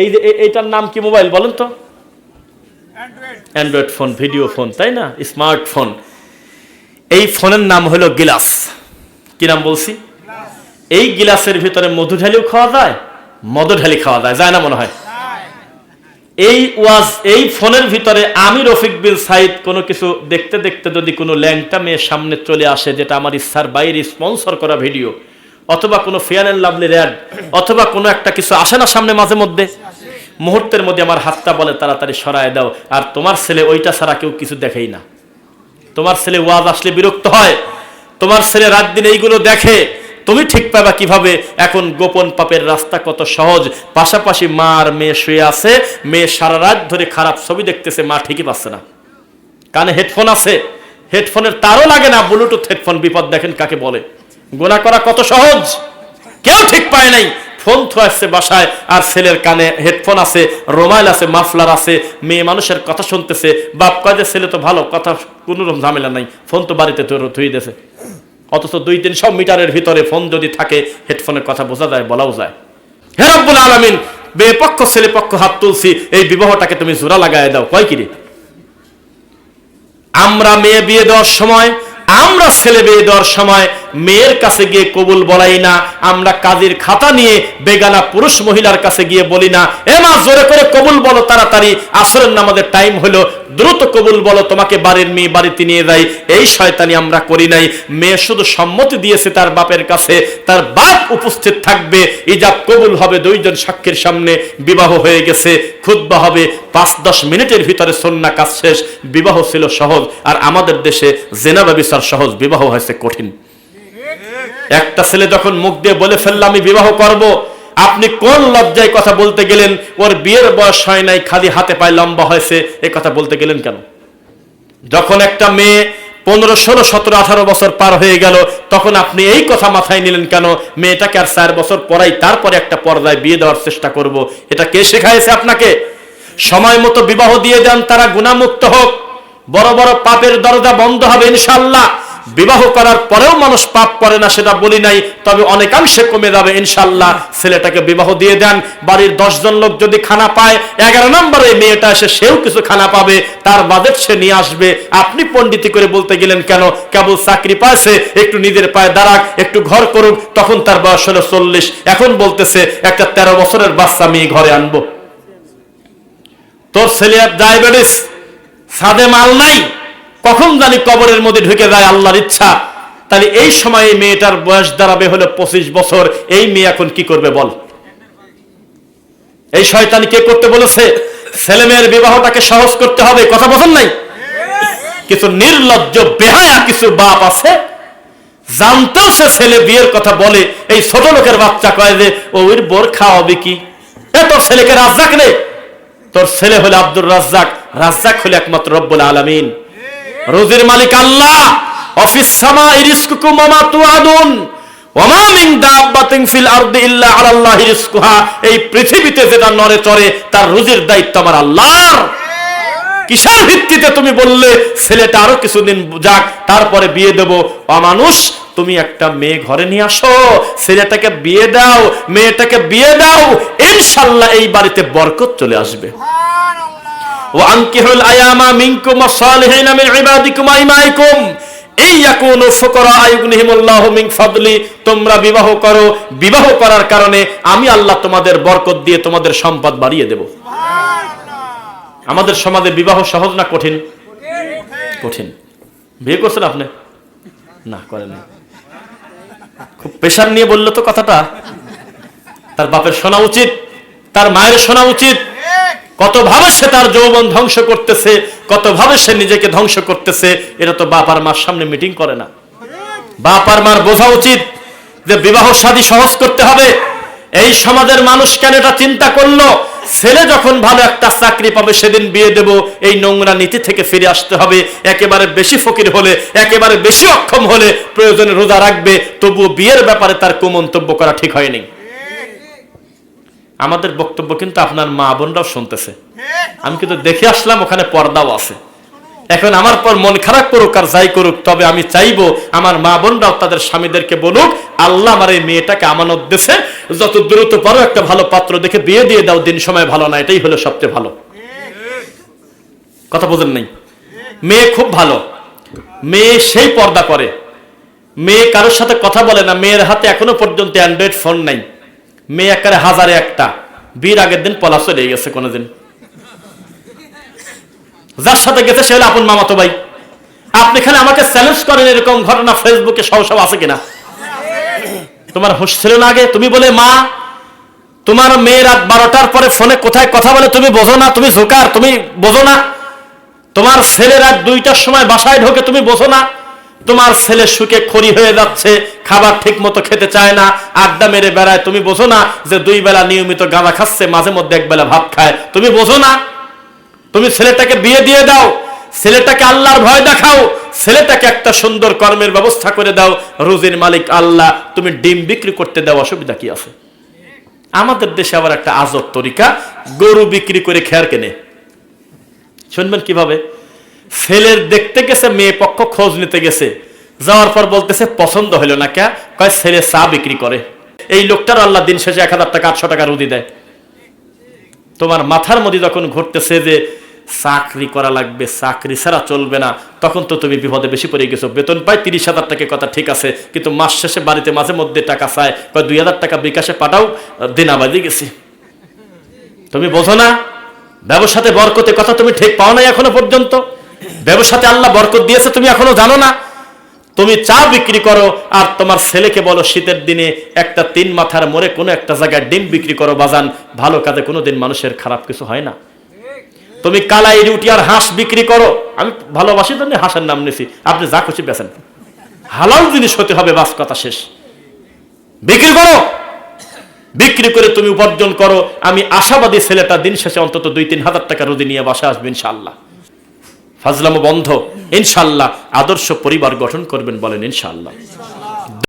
এই যে এইটার নাম কি মোবাইল বলেন তো? অ্যান্ড্রয়েড ফোন ভিডিও ফোন তাই না? স্মার্টফোন এই ফোনের নাম হলো গিলাস কি নাম বলছি? এই গিলাসের ভিতরে মধু ঢালিও খাওয়া যায় মধু ঢালি খাওয়া যায় যায় না মনে হয়? এই ওয়াজ এই ফোনের ভিতরে আমি রফিক বিন সাইদ কোনো কিছু দেখতে দেখতে যদি কোনো ল্যাংটা মেয়ের সামনে চলে আসে যেটা আমার ইচ্ছার বাইরে স্পন্সর করা ভিডিও অথবা কোনো ফেয়ার অ্যান্ড লাভলি র্যাড অথবা কোনো একটা কিছু আসে না সামনে মাঝে মধ্যে? মুহূর্তের মধ্যে আমার হাতটা বলে, তাড়াতাড়ি সরায় দাও। আর তোমার ছেলে ওইটা ছাড়া কেউ কিছু দেখেই না। তোমার ছেলে ওয়াজ আসলে বিরক্ত হয়। তোমার ছেলে রাত দিন এইগুলো দেখে। তুমি ঠিক পাবা কীভাবে? এখন গোপন পাপের রাস্তা কত সহজ। পাশাপাশি মা আর মেয়ে শুয়ে আছে। মেয়ে সারা রাত ধরে খারাপ ছবি দেখতেছে, মা ঠিকই পাচ্ছে না। কানে হেডফোন আছে। হেডফোনের তারও লাগে না। ব্লুটুথ হেডফোন বিপদ দেখেন কাকে বলে। গোনা করা কত সহজ? কেউ ঠিক পায় নাই। ফোন আসছে বাসায়, আর ছেলের কানে হেডফোন আছে রোমাইল আছে, মাফলার আছে, মেয়ে মানুষের কথা শুনতেছে, বাপ কয় ছেলে তো ভালো, কথা কোনোরকম ঝামেলা নাই, ফোন তো বাড়িতে তো থুই দিয়েছে। অথচ দুই তিন সব মিটারের ভিতরে ফোন যদি থাকে, হেডফোনের কথা বোঝা যায়, বলাও যায়। হে রব্বুল আলামিন মেয়ে পক্ষ ছেলে পক্ষ হাত তুলছি, এই বিবাহটাকে তুমি জোড়া লাগায় দাও, কয় কিরে আমরা মেয়ে বিয়ে দেওয়ার সময় আমরা ছেলে বিয়ে দেওয়ার সময় মেয়ের কাছে গিয়ে কবুল বলাই না, আমরা কাজের খাতা নিয়ে বেগানা পুরুষ মহিলার কাছে গিয়ে বলি না, এ জোরে করে কবুল বলো তাড়াতাড়ি। আসরের নামাজের টাইম হলো দ্রুত কবুল বলো, তোমাকে বাড়ির মেয়ে বাড়িতে নিয়ে যাই। এই শয়তানি আমরা করি নাই। মেয়ে শুধু সম্মতি দিয়েছে তার বাপের কাছে। তার বাপ উপস্থিত থাকবে। ইজাব কবুল হবে দুইজন সাক্ষীর সামনে। বিবাহ হয়ে গেছে খুদ্া হবে। পাঁচ দশ মিনিটের ভিতরে সন্না কাজ শেষ। বিবাহ ছিল সহজ। আর আমাদের দেশে জেনা ব্যবসার সহজ। বিবাহ হয়েছে কঠিন। একটা ছেলে যখন মুখ দিয়ে বলে ফেললাম, আমি বিবাহ করব। আপনি কোন লজ্জায় কথা বলতে গেলেন, ওর বিয়ের বয়স হয় নাই, খালি হাতে পায়ে লম্বা হয়েছে, এ কথা বলতে গেলেন কেন? যখন একটা মেয়ে পনেরো, ষোলো, সতেরো, আঠারো বছর পার হয়ে গেল, তখন আপনি এই কথা মাথায় নিলেন কেন? মেয়েটাকে আর চার বছর পরাই তারপরে একটা পর্দায় বিয়ে দেওয়ার চেষ্টা করব। এটা কে শেখাইছে আপনাকে? সময় মতো বিবাহ দিয়ে দেন, তারা গুণামুক্ত হোক। বড় বড় পাপের দরজা বন্ধ হবে ইনশাল্লাহ বিবাহ করার পরেও মানুষ পাপ করে না, সেটা বলি নাই। তবে অনেকাংশে কমে যাবে ইনশাল্লাহ ছেলেটাকে বিবাহ দিয়ে দেন। বাড়ির দশজন লোক যদি খানা পায়, এগারো নম্বরে মেয়েটা এসে সেও কিছু খানা পাবে। তার বাজেট সে নিয়ে আসবে। আপনি পণ্ডিতি করে বলতে গেলেন কেন? কেবল চাকরি পাইছে, একটু নিজের পায়ে দাঁড়াক, একটু ঘর করুক, তখন তার বয়স হলো চল্লিশ। এখন বলতেছে, একটা তেরো বছরের বাচ্চা মেয়ে ঘরে আনব। তোর ছেলে ডায়াবেটিস সাদে মাল নাই। কখন জানি কবরের মধ্যে ঢুকে যায় আল্লাহর ইচ্ছা। তাহলে এই সময় মেয়েটার বয়স দাঁড়াবে হলো পঁচিশ বছর। এই মেয়ে এখন কি করবে বল? এই শয়তানি কে করতে বলেছে? ছেলে মেয়ের বিবাহটাকে সহজ করতে হবে, কথা বলেন নাই? কিছু নির্লজ্জ, বেহায়া কিছু বাপ আছে, জানতেও সে ছেলে বিয়ের কথা বলে। এই ছোট লোকের বাচ্চা কয় যে, ওর বোর খাওয়াবে কি? এ তোর ছেলেকে রাজ্জাক রে? তোর ছেলে হলে আব্দুর রাজ্জাক। রাজ্জাক হলে একমাত্র রব্বুল আলামিন। রোজির মালিক আল্লাহ। অফিস সামা ইরিসকুকুম এই পৃথিবীতে যেটা চড়ে, তার রুজির দায়িত্ব আমার আল্লাহর। কিসের ভিত্তিতে তুমি বললে, ছেলেটা আরও কিছুদিন যাক, তারপরে বিয়ে দেব। অমানুষ, তুমি একটা মেয়ে ঘরে নিয়ে আসো। ছেলেটাকে বিয়ে দাও, মেয়েটাকে বিয়ে দাও। ইনশাল্লাহ এই বাড়িতে বরকত চলে আসবে। وأنكحوا الأيام منكم والصالحين من عبادكم وإمائكم এই ইয়াকুনু ফুকরা আয়ুগনিহিমুল্লাহু মিন ফাদলি তোমরা বিবাহ করো বিবাহ করার কারণে আমি আল্লাহ তোমাদের বরকত দিয়ে তোমাদের সম্পদ বাড়িয়ে দেব আমাদের সমাজে বিবাহ সহজ না কঠিন কঠিন বিয়ে করছেন আপনি না করেন না খুব পেশার নিয়ে বললো তো কথাটা তার বাপের শোনা উচিত তার মায়ের শোনা উচিত কত ভাবে সে তার যৌবন ধ্বংস করতেছে, কত ভাবে সে নিজেকে ধ্বংস করতেছে, এটা তো বাপ আর মার সামনে মিটিং করে না। বাপ আর মার বোঝা উচিত যে বিবাহ শাদী সহজ করতে হবে। এই সমাজের মানুষ কেন এটা চিন্তা করল? ছেলে যখন ভালো একটা চাকরি পাবে, সেদিন বিয়ে দেব, এই নোংরা নীতি থেকে ফিরে আসতে হবে। একেবারে বেশি ফকির হলে, একেবারে বেশি অক্ষম হলে প্রয়োজনে রোজা রাখবে, তবুও বিয়ের ব্যাপারে তার কুমন্তব্য করা ঠিক হয়নি। আমাদের বক্তব্য কিন্তু আপনার মা বোনরাও শুনতেছে। আমি কিন্তু দেখে আসলাম ওখানে পর্দাও আছে। এখন আমার পর মন খারাপ করুক আর যাই করুক তবে আমি চাইব আমার মা বোনরাও তাদের স্বামীদেরকে বলুক আল্লাহ আমার এই মেয়েটাকে আমানত দেশে যত দ্রুত পারো একটা ভালো পাত্র দেখে বিয়ে দিয়ে দাও দিন সময় ভালো না এটাই হলো সবচেয়ে ভালো। কথা বোঝেন নাই? মেয়ে খুব ভালো। মেয়ে সেই পর্দা করে। মেয়ে কারোর সাথে কথা বলে না মেয়ের হাতে এখনও পর্যন্ত অ্যান্ড্রয়েড ফোন নাই। মেয়ে একারে হাজারে একটা। বীর আগের দিন পলা চলে গেছে কোনোদিন। যার সাথে গেছে সে হলো আপন মামাতো ভাই। আপনি এখানে আমাকে চ্যালেঞ্জ করেন এরকম ঘটনা ফেসবুকে সব সব আছে কিনা? তোমার হুঁশ ছিল না আগে? তুমি বলে, মা, তোমার মেয়ে রাত বারোটার পরে ফোনে কোথায় কথা বলে তুমি বোঝো না, তুমি জোকার, তুমি বোঝো না। তোমার ছেলে রাত দুইটার সময় বাসায় ঢোকে তুমি বোঝো না। তোমার ছেলে সুখে খড়ি হয়ে যাচ্ছে, খাবার ঠিক মতো খেতে চায় না, আড্ডা মেরে বেড়ায়। তুমি বোঝো না যে দুই বেলা নিয়মিত গাঁদা খাচ্ছে, মাঝে মধ্যে এক বেলা ভাত খায়। তুমি বোঝো না। তুমি ছেলেটাকে বিয়ে দিয়ে দাও, ছেলেটাকে আল্লাহর ভয় দেখাও, ছেলেটাকে একটা সুন্দর কর্মের ব্যবস্থা করে দাও। রুজির মালিক আল্লাহ, তুমি ডিম বিক্রি করতে দাও, অসুবিধা কি আছে? আমাদের দেশে আবার একটা আজব তরিকা, গরু বিক্রি করে খেয়ার কেনে। শুনবেন কীভাবে? ছেলের দেখতে গেছে, মেয়ে পক্ষ খোঁজ নিতে গেছে। যাওয়ার পর বলতেছে, পছন্দ হলো না কে কয়, ছেলে চা বিক্রি করে। এই লোকটার আল্লাহ দিন শেষে এক হাজার টাকা, আটশো টাকা রুদি দেয়। তোমার মাথার মধ্যে যখন ঘুরতেছে যে চাকরি করা লাগবে, চাকরি ছাড়া চলবে না, তখন তো তুমি বিপদে বেশি পড়ে গেছো। বেতন পাই তিরিশ হাজার টাকা, কথা ঠিক আছে, কিন্তু মাস শেষে বাড়িতে মাঝে মধ্যে টাকা চায়। কয়, দুই হাজার টাকা বিকাশে পাঠাও, দিনাবাজি গেছি। তুমি বোঝো না, ব্যবসাতে বরকতে কথা তুমি ঠিক পাও নাই এখনও পর্যন্ত। ব্যবসাতে আল্লাহ বরকত দিয়েছে, তুমি এখনও জানো না। তুমি চা বিক্রি করো আর তোমার ছেলেকে বলো, শীতের দিনে একটা তিন মাথার মোড়ে কোনো একটা জায়গায় ডিম বিক্রি করো, বাজান। ভালো কাজে কোনোদিন মানুষের খারাপ কিছু হয় না। তুমি কালাই রুটি আর হাঁস বিক্রি করো। আমি ভালোবাসি জন্য হাঁসের নাম নিছি। আপনি যা খুশি বেছেন হালাল জিনিস হতে হবে, বাস কথা শেষ। বিক্রি করো। বিক্রি করে তুমি উপার্জন করো। আমি আশাবাদী ছেলেটা দিন শেষে অন্তত দুই তিন হাজার টাকা রোদি নিয়ে বাসা আসবে ইনশাল্লাহ ফাজলামো বন্ধ। ইনশাল্লাহ আদর্শ পরিবার গঠন করবেন বলেন ইনশাল্লাহ।